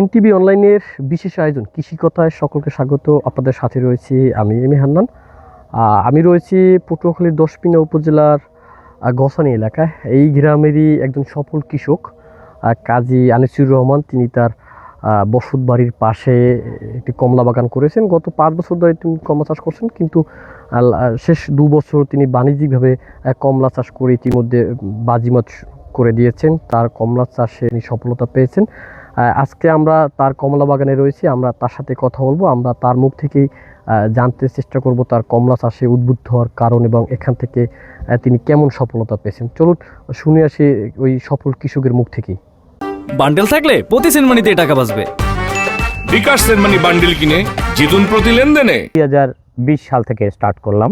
NTV অনলাইনের বিশেষ আয়োজন কৃষি কথায় সকলকে স্বাগত। আপনাদের সাথে রয়েছি আমি এম হান্নান। আমি রয়েছি পটুয়াখালীর দশপিনা উপজেলার গসানি এলাকায়। এই গ্রামেরই একজন সফল কৃষক কাজী আনিসুর রহমান। তিনি তার বসত বাড়ির পাশে একটি কমলা বাগান করেছেন। গত পাঁচ বছর ধরে তিনি কমলা চাষ করছেন, কিন্তু শেষ দু বছর তিনি বাণিজ্যিকভাবে কমলা চাষ করে ইতিমধ্যে বাজিমাত করে দিয়েছেন। তার কমলা চাষে তিনি সফলতা পেয়েছেন। আজকে আমরা তার কমলা বাগানে রয়েছি আমরা তার সাথে কথা বলব আমরা তার মুখ থেকেই জানতে চেষ্টা করব তার কমলা চাষে উদ্বুদ্ধ হওয়ার কারণ এবং এখান থেকে তিনি কেমন সফলতা পেয়েছেন। চলুন শুনে আসি ওই সফল কৃষকের মুখ থেকেই। বান্ডেল থাকলে প্রতি সেনমানিতে টাকা বাঁচবে। বিকাশ সেনমানি বান্ডিল কিনে জিতুন প্রতি লেনদেনে। দুই হাজার বিশ সাল থেকে স্টার্ট করলাম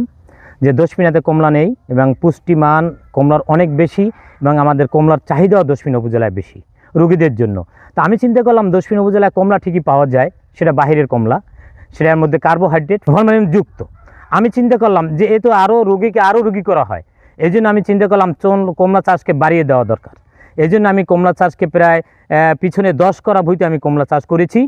যে দশমিনাতে কমলা নেই এবং পুষ্টিমান কমলার অনেক বেশি এবং আমাদের কমলার চাহিদাও দশমিন উপজেলায় বেশি। রুগীদের জন্য। তা আমি চিন্তা করলাম দশমিন উপজেলায় কমলা ঠিকই পাওয়া যায়, সেটা বাহিরের কমলা সেটার মধ্যে কার্বোহাইড্রেট হরমোনিয়াম যুক্ত। আমি চিন্তা করলাম যে এ তো আরও রুগীকে আরও রুগী করা হয় এই জন্য আমি চিন্তা করলাম চোন কমলা চাষকে বাড়িয়ে দেওয়া দরকার। এই জন্য আমি কমলা চাষকে প্রায় পিছনে দশ করা ভুঁইতে আমি কমলা চাষ করেছি,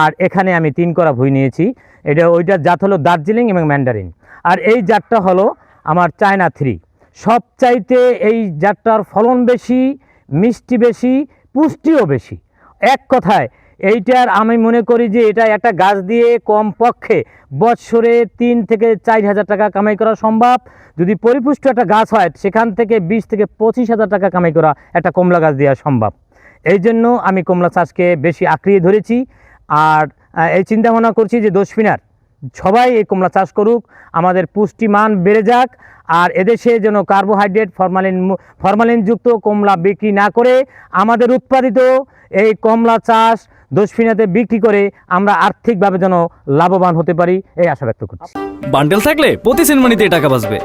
আর এখানে আমি তিন করা ভুঁই নিয়েছি। এটা ওইটার জাত হলো দার্জিলিং এবং ম্যান্ডারিন। আর এই জাতটা হলো আমার চায়না থ্রি সবচাইতে এই জাতটার ফলন বেশি, মিষ্টি বেশি পুষ্টিও বেশি। এক কথায়, এইটার আমি মনে করি যে এটা একটা গাছ দিয়ে কম পক্ষে বৎসরে তিন থেকে চার হাজার টাকা কামাই করা সম্ভব। যদি পরিপুষ্ট একটা গাছ হয়, সেখান থেকে বিশ থেকে পঁচিশ হাজার টাকা কামাই করা একটা কমলা গাছ দেওয়া সম্ভব। এই জন্য আমি কমলা চাষকে বেশি আঁকড়িয়ে ধরেছি। আর এই চিন্তা ভাবনা করছি যে দোষপিনার সবাই এই কমলা চাষ করুক আমাদের পুষ্টিমান বেড়ে যাক আর এদেশে যেন কার্বোহাইড্রেট ফরমালিন ফরমালিনযুক্ত কমলা বিক্রি না করে আমাদের উৎপাদিত এই কমলা চাষ দোষফিনাতে বিক্রি করে আমরা আর্থিকভাবে যেন লাভবান হতে পারি এই আশা ব্যক্ত করছি। বান্ডেল থাকলে প্রতি সেনমানিতে টাকা বাঁচবে।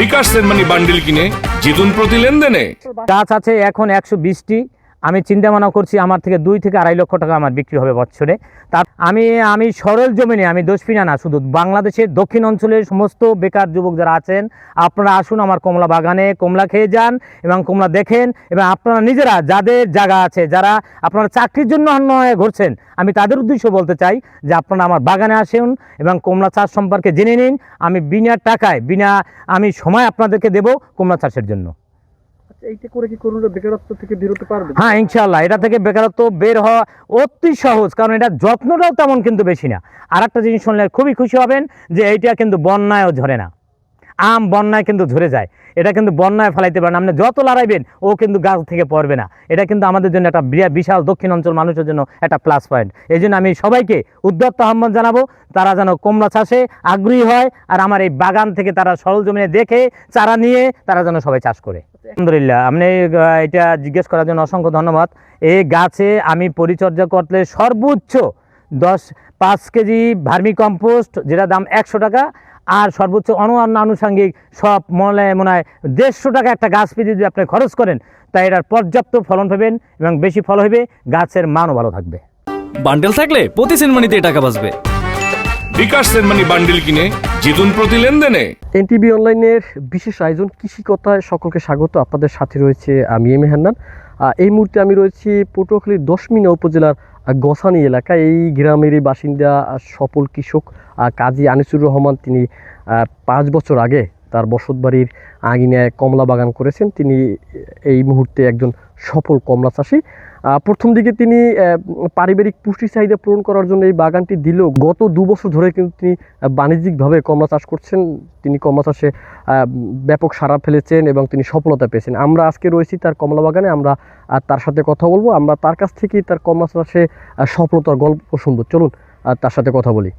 বিকাশ সেনমানি বান্ডিল কিনে জিতুন প্রতি লেনদেনে। গাছ আছে এখন একশো বিশটি আমি চিন্তা ভাবনা করছি আমার থেকে দুই থেকে আড়াই লক্ষ টাকা আমার বিক্রি হবে বছরে। তার আমি আমি সরল জমিনে, আমি দোষপিনা না, শুধু বাংলাদেশের দক্ষিণ অঞ্চলের সমস্ত বেকার যুবক যারা আছেন, আপনারা আসুন আমার কমলা বাগানে, কমলা খেয়ে যান এবং কমলা দেখেন এবং আপনারা নিজেরা যাদের জায়গা আছে, যারা আপনারা চাকরির জন্য অন্য হয়ে ঘুরছেন, আমি তাদের উদ্দেশ্য বলতে চাই যে আপনারা আমার বাগানে আসুন এবং কমলা চাষ সম্পর্কে জেনে নিন। আমি বিনা টাকায়, বিনা, আমি সময় আপনাদেরকে দেব কমলা চাষের জন্য। হ্যাঁ ইনশাল্লাহ এটা থেকে বেকারত্ব বের হওয়া অতি সহজ, কারণ এটা যত্নটাও তেমন কিন্তু বেশি না। আর একটা জিনিস শুনলে খুবই খুশি হবেন যে এইটা কিন্তু বন্যায়ও ঝরে না। আম বন্যায় কিন্তু ঝরে যায়। এটা কিন্তু বন্যায় ফেলাইতে পারেন আপনি যত লড়াইবেন, ও কিন্তু গাছ থেকে পড়বে না। এটা কিন্তু আমাদের জন্য একটা বিরা- বিশাল দক্ষিণ অঞ্চল মানুষের জন্য একটা প্লাস পয়েন্ট এই জন্য আমি সবাইকে উদ্যত্ত আহ্বান জানাব, তারা যেন কমলা চাষে আগ্রহী হয়, আর আমার এই বাগান থেকে তারা সরল জমিনে দেখে, চারা নিয়ে তারা যেন সবাই চাষ করে। আলহামদুলিল্লাহ। আপনি এটা জিজ্ঞেস করার জন্য অসংখ্য ধন্যবাদ। এই গাছে আমি পরিচর্যা করলে সর্বোচ্চ দশ, পাঁচ কেজি ভার্মি কম্পোস্ট যেটা দাম একশো টাকা, আর সর্বোচ্চ অন্য আনুষঙ্গিক সব মনে মনে হয় দেড়শো টাকা একটা গাছ পেতে যদি আপনি খরচ করেন, তাই এটার পর্যাপ্ত ফলন পাবেন এবং বেশি ফল হবে গাছের মানও ভালো থাকবে। বান্ডেল থাকলে প্রতি সেনমানিতে টাকা বাঁচবে। বিকাশ সেনমানি বান্ডিল কিনে জিতুন প্রতি লেনদেনে। এনটিভি অনলাইনের বিশেষ আয়োজন কৃষি কথায় সকলকে স্বাগত। আপনাদের সাথে রয়েছে আমি এম হান্নান। এই মুহূর্তে আমি রয়েছি পটুয়াখালীর দশমিনা উপজেলার গসানি এলাকায়। এই গ্রামেরই বাসিন্দা সফল কৃষক কাজী আনিসুর রহমান। তিনি পাঁচ বছর আগে তার বসতবাড়ির আঙিনায় কমলা বাগান করেছেন। তিনি এই মুহূর্তে একজন সফল কমলা চাষি প্রথম দিকে তিনি পারিবারিক পুষ্টি চাহিদা পূরণ করার জন্য এই বাগানটি দিলেও গত দু বছর ধরে কিন্তু তিনি বাণিজ্যিকভাবে কমলা চাষ করছেন। তিনি কমলা চাষে ব্যাপক সাড়া ফেলেছেন এবং তিনি সফলতা পেয়েছেন। আমরা আজকে রয়েছি তার কমলা বাগানে। আমরা তার সাথে কথা বলব। আমরা তার কাছ থেকেই তার কমলা চাষে সফলতার গল্প শুনব। চলুন তার সাথে কথা বলি।